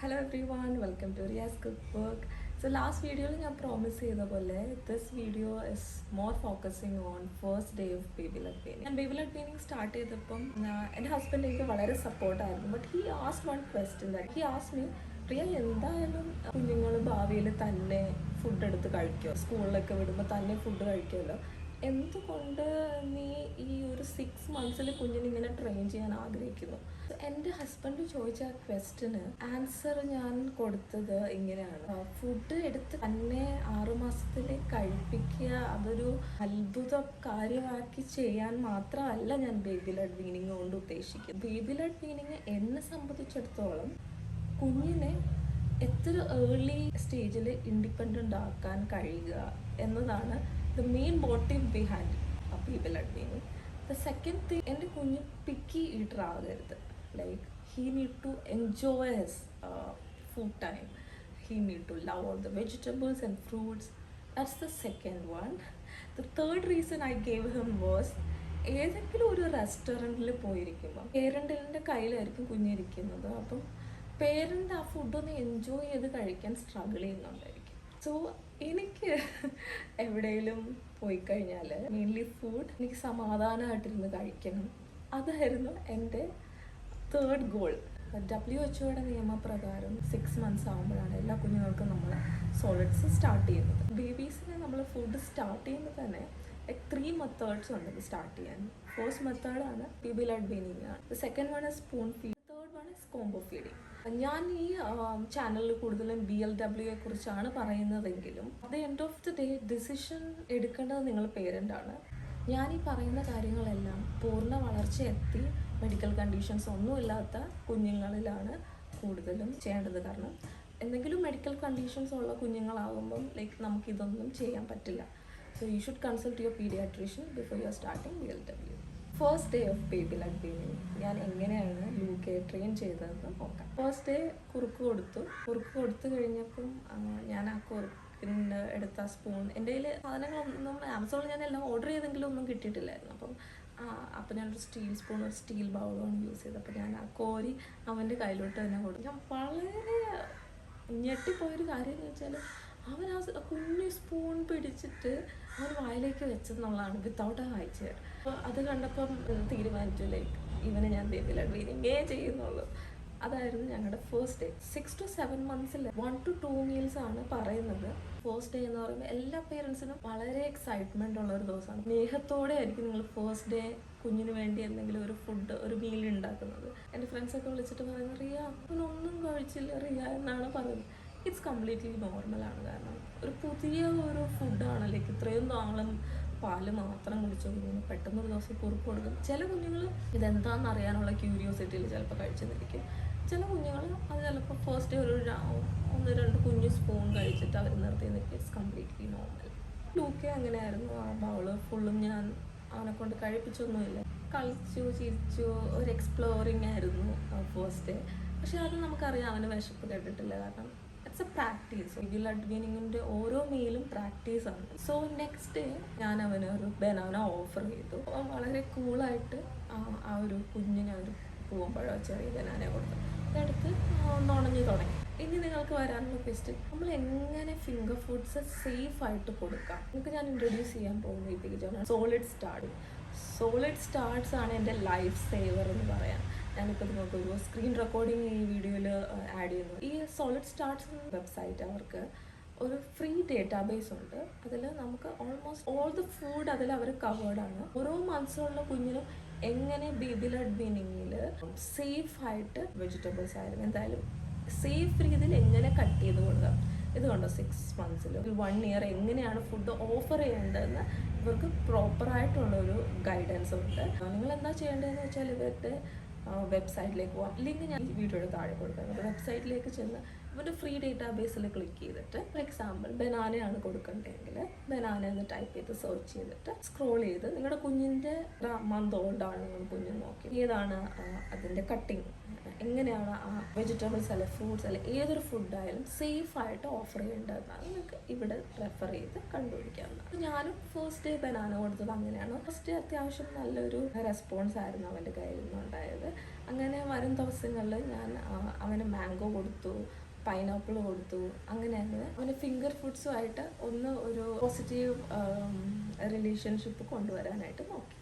Hello everyone welcome to Riya's cook work so last വീഡിയോയിൽ ഞാൻ promise ചെയ്ത പോലെ this video is more focusing on first day of baby led paining ഞാൻ baby led പെയിനിങ് start ചെയ്തപ്പം എന്റെ husband എനിക്ക് വളരെ സപ്പോർട്ടായിരുന്നു but he ask one question that he ask me Priya എന്തായാലും കുഞ്ഞുങ്ങൾ ഭാവിയിൽ തന്നെ ഫുഡ് എടുത്ത് കഴിക്കുമോ സ്കൂളിലൊക്കെ വിടുമ്പോൾ തന്നെ ഫുഡ് കഴിക്കുമല്ലോ എന്തുകൊണ്ട് നീ ഈ ഒരു സിക്സ് മന്ത്സിൽ കുഞ്ഞിനെ ഇങ്ങനെ ട്രെയിൻ ചെയ്യാൻ ആഗ്രഹിക്കുന്നു? എന്റെ ഹസ്ബൻഡ് ചോദിച്ച ആ ക്വസ്റ്റിന് ആൻസർ ഞാൻ കൊടുത്തത് ഇങ്ങനെയാണ്. ഫുഡ് എടുത്ത് തന്നെ ആറുമാസത്തിൽ കഴിപ്പിക്കുക അതൊരു അത്ഭുത കാര്യമാക്കി ചെയ്യാൻ മാത്രമല്ല ഞാൻ ബേബി ലഡ് വീനിങ് കൊണ്ട് ഉദ്ദേശിക്കുന്നത്. ബേബി ലഡ് വീനിങ് എന്നെ സംബന്ധിച്ചിടത്തോളം കുഞ്ഞിനെ എത്ര ഏർലി സ്റ്റേജിൽ ഇൻഡിപെൻഡന്റ് ആക്കാൻ കഴിയുക എന്നതാണ് the main motive behind people അഡ്മീനിങ് the second thing എന്റെ കുഞ്ഞ് പിക്കി ഈറ്റർ ആകരുത് like he need to enjoy his food time he need to love all the vegetables and fruits that's the second one the third reason I gave him was ഏതെങ്കിലും ഒരു റെസ്റ്റോറന്റിൽ പോയിരിക്കുമ്പോൾ പേരന്റിന്റെ കയ്യിലായിരിക്കും കുഞ്ഞിരിക്കുന്നത്. അപ്പം parent ആ ഫുഡൊന്ന് enjoy ചെയ്ത് കഴിക്കാൻ struggle ചെയ്യുന്നുണ്ടായിരിക്കും. So എനിക്ക് എവിടെയെങ്കിലും പോയി കഴിഞ്ഞാൽ മെയിൻലി ഫുഡ് എനിക്ക് സമാധാനമായിട്ടിരുന്ന് കഴിക്കണം. അതായിരുന്നു എന്റെ തേർഡ് ഗോൾ ഡബ്ല്യു എച്ച്ഒയുടെ നിയമപ്രകാരം സിക്സ് മന്ത്സ് ആകുമ്പോഴാണ് എല്ലാ കുഞ്ഞുങ്ങൾക്കും നമ്മൾ സോളിഡ്സ് സ്റ്റാർട്ട് ചെയ്യുന്നത്. ബേബീസിനെ നമ്മൾ ഫുഡ് സ്റ്റാർട്ട് ചെയ്യുമ്പോൾ തന്നെ ത്രീ മെത്തേഡ്സ് ഉണ്ട് സ്റ്റാർട്ട് ചെയ്യാൻ. ഫസ്റ്റ് മെത്തേഡാണ് ബേബി ലഡ് ബീനിങ് ആണ് second one spoon is combo feeding ഞാൻ ഈ ചാനലിൽ കൂടുതലും ബി എൽ ഡബ്ല്യുയെ കുറിച്ചാണ് പറയുന്നതെങ്കിലും അത് end of the day decision എടുക്കേണ്ടത് നിങ്ങൾ പേരന്റ് ആണ് ഞാൻ ഈ പറയുന്ന കാര്യങ്ങളെല്ലാം പൂർണ വളർച്ച എത്തി മെഡിക്കൽ കണ്ടീഷൻസ് ഒന്നുമില്ലാത്ത കുഞ്ഞുങ്ങളിലാണ് കൂടുതലും ചെയ്യേണ്ടത്. കാരണം എന്തെങ്കിലും മെഡിക്കൽ കണ്ടീഷൻസ് ഉള്ള കുഞ്ഞുങ്ങളാകുമ്പം ലൈക്ക് നമുക്കിതൊന്നും ചെയ്യാൻ പറ്റില്ല. So you should consult your paediatrician before you are starting B L W first day of baby led being ഞാൻ എങ്ങനെയാണ് ലൂക്കെ ട്രെയിൻ ചെയ്തതെന്ന് നോക്കാം. ഫസ്റ്റ് ഡേ കുറുക്ക് കൊടുത്തു. കുറുക്ക് കൊടുത്തു കഴിഞ്ഞപ്പം ഞാൻ ആ കുറുക്കിന്റെ എടുത്ത സ്പൂൺ എന്റെ കയ്യിൽ സാധനങ്ങളൊന്നും ആമസോണിൽ ഞാൻ എല്ലാം ഓർഡർ ചെയ്തെങ്കിലും ഒന്നും കിട്ടിയിട്ടില്ലായിരുന്നു. അപ്പം അപ്പം ഞാനൊരു സ്റ്റീൽ സ്പൂൺ ഒരു സ്റ്റീൽ ബൗളാണ് യൂസ് ചെയ്തത്. അപ്പം ഞാൻ ആ കോരി അവന്റെ കയ്യിലോട്ട് തന്നെ കൊടുത്തു. ഞാൻ വളരെ ഞെട്ടിപ്പോയൊരു കാര്യം എന്ന് വെച്ചാൽ അവൻ ആ കുഞ്ഞു സ്പൂൺ പിടിച്ചിട്ട് അവൻ വായിലേക്ക് വെച്ചെന്നുള്ളതാണ് വിത്തൗട്ട് ആ വായിച്ചു അപ്പോൾ അത് കണ്ടപ്പം തീരുമാനിച്ചു ലൈക്ക് ഇവനെ ഞാൻ ബേബി ലഡ് വീനിങ്ങേ ചെയ്യുന്നുള്ളൂ. അതായിരുന്നു ഞങ്ങളുടെ first day six to seven മന്ത്സിൽ one to two meals ആണ് പറയുന്നത്. ഫസ്റ്റ് ഡേ എന്ന് പറയുമ്പോൾ എല്ലാ പേരൻസിനും വളരെ എക്സൈറ്റ്മെന്റ് ഉള്ള ഒരു ദിവസമാണ്. സ്നേഹത്തോടെ ആയിരിക്കും നിങ്ങൾ ഫസ്റ്റ് ഡേ കുഞ്ഞിന് വേണ്ടി എന്തെങ്കിലും ഒരു ഫുഡ് ഒരു മീൽ ഉണ്ടാക്കുന്നത് എന്റെ ഫ്രണ്ട്സൊക്കെ വിളിച്ചിട്ട് പറയുന്നത് റിയ അവനൊന്നും കഴിച്ചില്ല റിയ എന്നാണ് പറയുന്നത്. ഇറ്റ്സ് കംപ്ലീറ്റ്ലി നോർമലാണ് കാരണം. പുതിയ ഒരു ഫുഡാണ് ലൈക്ക് ഇത്രയും നാളും പാൽ മാത്രം കുടിച്ചുകൊണ്ടിരുന്നു കുഞ്ഞിന് പെട്ടെന്ന് ഒരു ദിവസം കുറുക്ക് കൊടുക്കും. ചില കുഞ്ഞുങ്ങൾ ഇതെന്താണെന്ന് അറിയാനുള്ള ക്യൂരിയോസിറ്റിയിൽ ചിലപ്പോൾ കഴിച്ചെന്നിരിക്കും ചില കുഞ്ഞുങ്ങൾ അത് ചിലപ്പോൾ ഫസ്റ്റ് ഒരു ഒന്ന് രണ്ട് കുഞ്ഞ് സ്പൂൺ കഴിച്ചിട്ട് അവർ നിർത്തി നിൽക്കും. ഇറ്റ്സ് കംപ്ലീറ്റ്ലി നോർമൽ ലൂക്കെ അങ്ങനെയായിരുന്നു. ആ ബൗൾ ഫുള്ളും ഞാൻ അവനെ കൊണ്ട് കഴിപ്പിച്ചൊന്നുമില്ല. കളിച്ചു ചിരിച്ചു ഒരു എക്സ്പ്ലോറിങ് ആയിരുന്നു ഫസ്റ്റ് പക്ഷെ അത് നമുക്കറിയാം. അവന് വിശപ്പ് കേട്ടിട്ടില്ല. കാരണം ഇറ്റ്സ് എ പ്രാക്ടീസ് ഇതിൽ അഡ്വീനിങ്ങിന്റെ ഓരോ മെയിലും പ്രാക്ടീസ് ആണ്. സോ നെക്സ്റ്റ് ഡേ ഞാൻ അവന് ഒരു ബനാന ഓഫർ ചെയ്തു. അപ്പം വളരെ കൂളായിട്ട് ആ ഒരു കുഞ്ഞിനെ ഒരു പൂവമ്പഴോ ചെറിയ ബനാന കൊടുത്തു. അതെടുത്ത് നുണഞ്ഞു തുടങ്ങി. ഇനി നിങ്ങൾക്ക് വരാനുള്ള ക്വസ്റ്റ്യൻ നമ്മൾ എങ്ങനെ ഫിംഗർ ഫുഡ്സ് സേഫ് ആയിട്ട് കൊടുക്കാം? നിങ്ങൾക്ക് ഞാൻ ഇൻട്രൊഡ്യൂസ് ചെയ്യാൻ പോകുന്ന ഈ പേജാണ് സോളിഡ് സ്റ്റാർട്ട് സോളിഡ് സ്റ്റാർട്ട്സ് ആണ് എന്റെ ലൈഫ് സേവർ എന്ന് പറയാം. ഞാനിപ്പോൾ നിങ്ങൾക്ക് ഒരു സ്ക്രീൻ റെക്കോർഡിങ് ഈ വീഡിയോയിൽ ആഡ് ചെയ്യുന്നു. ഈ സോളിഡ് സ്റ്റാർട്ട്സ് വെബ്സൈറ്റ് അവർക്ക് ഒരു ഫ്രീ ഡേറ്റാബേസ് ഉണ്ട്. അതിൽ നമുക്ക് ഓൾമോസ്റ്റ് ഓൾ ദ ഫുഡ് അതിൽ അവർ കവേർഡ് ആണ്. ഓരോ മന്ത്സുള്ള കുഞ്ഞിനും എങ്ങനെ ബേബി ലഡ് സേഫ് ആയിട്ട് വെജിറ്റബിൾസ് ആയാലും എന്തായാലും സേഫ് രീതിയിൽ എങ്ങനെ കട്ട് ചെയ്ത് കൊടുക്കാം? ഇത് കണ്ടോ സിക്സ് മന്ത്സിൽ വൺ ഇയർ എങ്ങനെയാണ് ഫുഡ് ഓഫർ ചെയ്യേണ്ടതെന്ന് ഇവർക്ക് പ്രോപ്പറായിട്ടുള്ള ഒരു ഗൈഡൻസ് ഉണ്ട്. നിങ്ങൾ എന്താ ചെയ്യേണ്ടതെന്ന് വെച്ചാൽ ഇവർക്ക് വെബ്സൈറ്റിലേക്ക് പോകാം ലിങ്ക് ഞാൻ വീഡിയോയുടെ താഴെ കൊടുക്കാം. വെബ്സൈറ്റിലേക്ക് ചെന്ന് അവന്റെ ഫ്രീ ഡേറ്റാബേസിൽ ക്ലിക്ക് ചെയ്തിട്ട് ഫോർ എക്സാമ്പിൾ ബനാനയാണ് കൊടുക്കേണ്ടതെങ്കിൽ ബനാന എന്ന് ടൈപ്പ് ചെയ്ത് സെർച്ച് ചെയ്തിട്ട് സ്ക്രോൾ ചെയ്ത് നിങ്ങളുടെ കുഞ്ഞിന്റെ മന്ത് ഓൾഡാണ് നിങ്ങൾ കുഞ്ഞ് നോക്കി. ഏതാണ് അതിന്റെ കട്ടിങ് എങ്ങനെയാണ് ആ വെജിറ്റബിൾസ് അല്ലെ ഫ്രൂട്ട്സ് അല്ലെ ഏതൊരു ഫുഡായാലും സേഫ് ആയിട്ട് ഓഫർ ചെയ്യേണ്ടതെന്നാണ് നിങ്ങൾക്ക് ഇവിടെ റെഫർ ചെയ്ത് കണ്ടുപിടിക്കാവുന്നത്. ഞാനും ഫസ്റ്റ് ഡേ ബനാന കൊടുത്തത് അങ്ങനെയാണ്. ഫസ്റ്റ് അത്യാവശ്യം നല്ലൊരു റെസ്പോൺസ് ആയിരുന്നു അവന്റെ കയ്യിൽ നിന്നുണ്ടായത്. അങ്ങനെ വരും ദിവസങ്ങളിൽ ഞാൻ അവന് മാംഗോ കൊടുത്തു. പൈനാപ്പിൾ കൊടുത്തു. അങ്ങനെ അങ്ങനെ. അവന് ഫിംഗർ ഫുഡ്സുമായിട്ട് ഒന്ന് ഒരു പോസിറ്റീവ് റിലേഷൻഷിപ്പ് കൊണ്ടുവരാനായിട്ട് നോക്കി.